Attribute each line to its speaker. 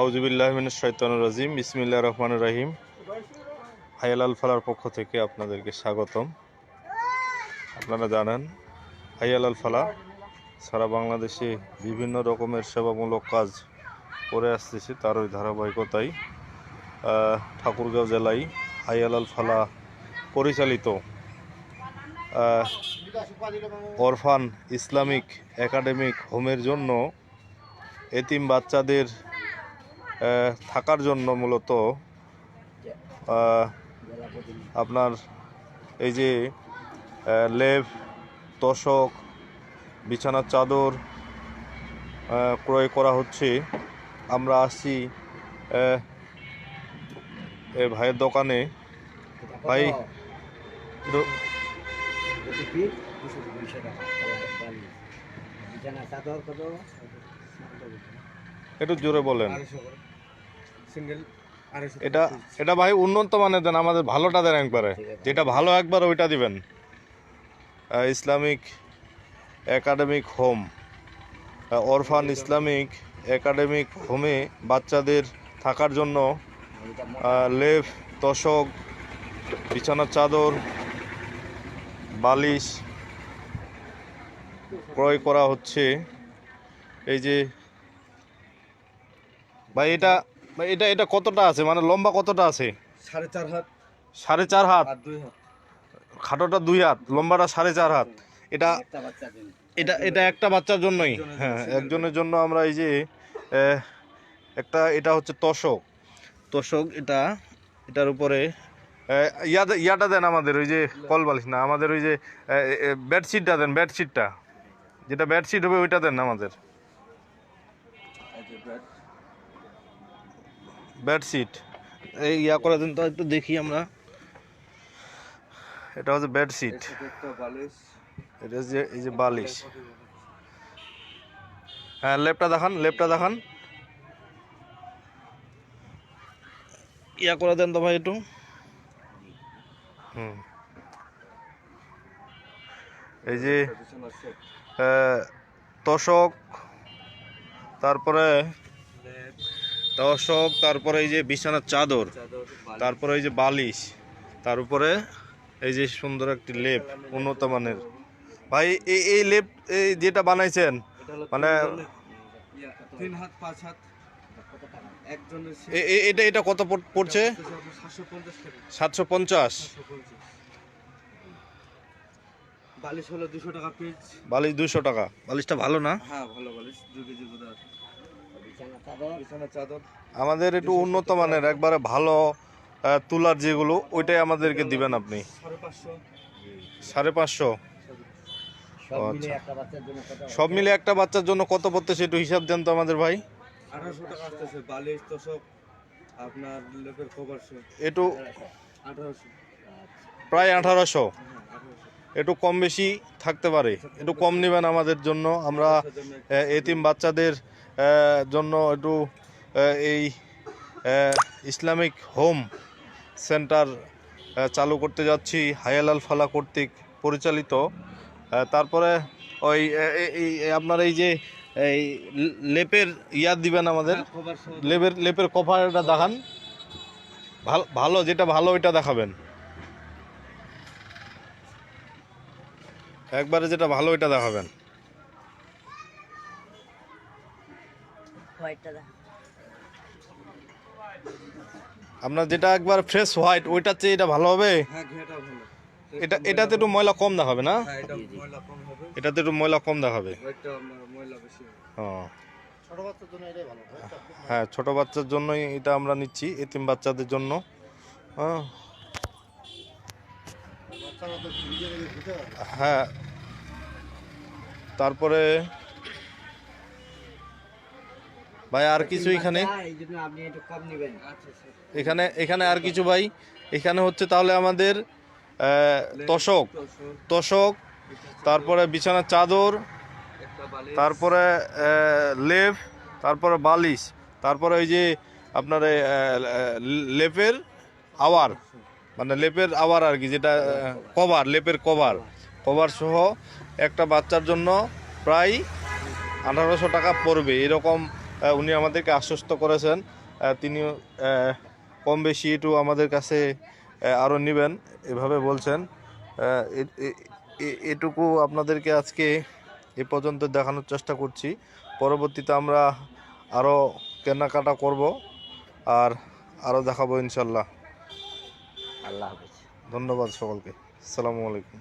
Speaker 1: আউজুবিল্লাহমিন শৈতানুর রাজিম। বিসমিল্লা রহমান রাহিম। হাইয়াল ফালার পক্ষ থেকে আপনাদেরকে স্বাগতম। আপনারা জানেন হাইয়াল ফালা সারা বাংলাদেশে বিভিন্ন রকমের সেবামূলক কাজ করে আসতেছে তার ওই ধারাবাহিকতায় ঠাকুরগাঁও জেলায় হাইয়াল ফালা পরিচালিত অরফান ইসলামিক একাডেমিক হোমের জন্য এতিম বাচ্চাদের থাকার জন্য মূলত আপনার এই যে লেপ, তোষক, বিছানার চাদর ক্রয় করা হচ্ছে। আমরা আসছি, এ ভাইয়ের দোকানে। ভাই, দো- একটু জোরে বলেন।
Speaker 2: সিঙ্গেল
Speaker 1: এটা এটা ভাই উন্নত মানের দেন আমাদের ভালোটা দেন একবারে। যেটা ভালো একবার ওইটা দিবেন। Islamic academic home orphan Islamic academic হোমে বাচ্চাদের থাকার জন্য লেপ তোষক বিছানার চাদর বালিশ ক্রয় করা হচ্ছে। এই যে ভাই এটা ভাই এটা এটা কতটা আছে? মানে লম্বা কতটা আছে?
Speaker 2: সাড়ে চার হাত।
Speaker 1: সাড়ে চার হাত? খাটোটা দুই হাত লম্বাটা সাড়ে চার হাত। এটা এটা এটা একটা বাচ্চার জন্যই। হ্যাঁ একজনের জন্য আমরা এই যে একটা এটা হচ্ছে তোষক। তোষক এটা এটার উপরে। আহ, ইয়াটা দেন আমাদের ওই যে কল বালিশ না আমাদের ওই যে বেডশিটটা দেন বেডশিটটা। যেটা বেডশিট হবে ওইটা দেন আমাদের
Speaker 2: এই যে ব্যাট
Speaker 1: বেডশিট এই ইয়া করে দেন তো একটু দেখি আমরা। এটা হচ্ছে বেডশিট এটা যে এই যে বালিশ। হ্যাঁ লেপটা দেখান লেপটা দেখান। ইয়া করে দেন তো ভাই একটু। হুম। এই যে তোষক তারপরে তোষক তারপরে এই যে বিছানার চাদর তারপরে এই যে বালিশ তার উপরে এই যে সুন্দর একটি লেপ উন্নত মানের। ভাই এই এই লেপ এই যেটা বানাইছেন মানে
Speaker 2: তিন হাত পাঁচ হাত
Speaker 1: এটা এটা কত পড়- পড়ছে?
Speaker 2: সাতশো পঞ্চাশ। বালিশ হলো দুশো টাকা
Speaker 1: বালিশ দুশো টাকা। বালিশটা ভালো না?
Speaker 2: হ্যাঁ ভালো বালিশ। যুগে যুগে দেওয়া আছে বিছানা চাদর
Speaker 1: আমাদের একটু উন্নত মানের একবারে ভালো তুলার যেগুলো ওইটাই আমাদেরকে দিবেন আপনি।
Speaker 2: সাড়ে পাঁচশো?
Speaker 1: আচ্ছা। সব মিলে একটা বাচ্চার জন্য কত পড়তেছে একটু হিসাব দেন তো আমাদের ভাই।
Speaker 2: আঠারোশো টাকা আসতেছে বালিশ তোষক আপনার লেপের কভার সহ
Speaker 1: একটু
Speaker 2: আঠারোশো।
Speaker 1: প্রায়
Speaker 2: হ্যাঁ আঠারোশো।
Speaker 1: একটু কম বেশি থাকতে পারে একটু কম নেবেন আমাদের জন্য। আমরা এতিম বাচ্চাদের জন্য একটু এই ইসলামিক হোম সেন্টার চালু করতে যাচ্ছি হায়ালাল ফালা কর্তৃক পরিচালিত। তারপরে ওই আপনার এই যে এই লেপের ইয়াদ দিবেন আমাদের
Speaker 2: কভার
Speaker 1: লেপের লেপের কভারটা দেখান। ভালো ভালো যেটা ভালো ওইটা দেখাবেন। একবারে যেটা ভালো ওইটা দেখাবেন। আপনার যেটা একবার ফ্রেশ হোয়াইট ওইটার চেয়ে এটা ভালো হবে?
Speaker 2: হ্যাঁ
Speaker 1: এটা এটাতে একটু ময়লা কম দেখাবে না?
Speaker 2: হ্যাঁ এটা ময়লা কম হবে।
Speaker 1: এটাতে একটু ময়লা কম দেখাবে।
Speaker 2: ওইটা ম- ময়লা বেশি হবে।
Speaker 1: ও।
Speaker 2: ছোট বাচ্চার জন্য
Speaker 1: হ্যাঁ ছোট বাচ্চার জন্যই এটা আমরা নিচ্ছি এতিম বাচ্চাদের জন্য। হ্যাঁ। হ্যাঁ। তারপরে ভাই, আর কিছু এখানে? এখানে এখানে আর কিছু ভাই? এখানে হচ্ছে তাহলে আমাদের তোষক।
Speaker 2: তোষক,
Speaker 1: তারপরে বিছানার চাদর, তারপরে লেপ, তারপরে বালিশ, তারপরে ওই যে আপনার লেপের আওয়ার। মানে লেপের আবার আর কি, যেটা কভার, লেপের কভার। কভার সহ একটা বাচ্চার জন্য প্রায় আঠারোশো টাকা পড়বে। এরকম উনি আমাদেরকে আশ্বস্ত করেছেন। তিনি কম বেশি একটু আমাদের কাছে আরও নেবেন, এভাবে বলছেন। এটুকু আপনাদেরকে আজকে এ পর্যন্ত দেখানোর চেষ্টা করছি। পরবর্তীতে আমরা আরও কেনাকাটা করব আর আরও দেখাবো ইনশাল্লাহ।
Speaker 3: আল্লাহ হাফেজ।
Speaker 1: ধন্যবাদ সকলকে। আসসালামু আলাইকুম।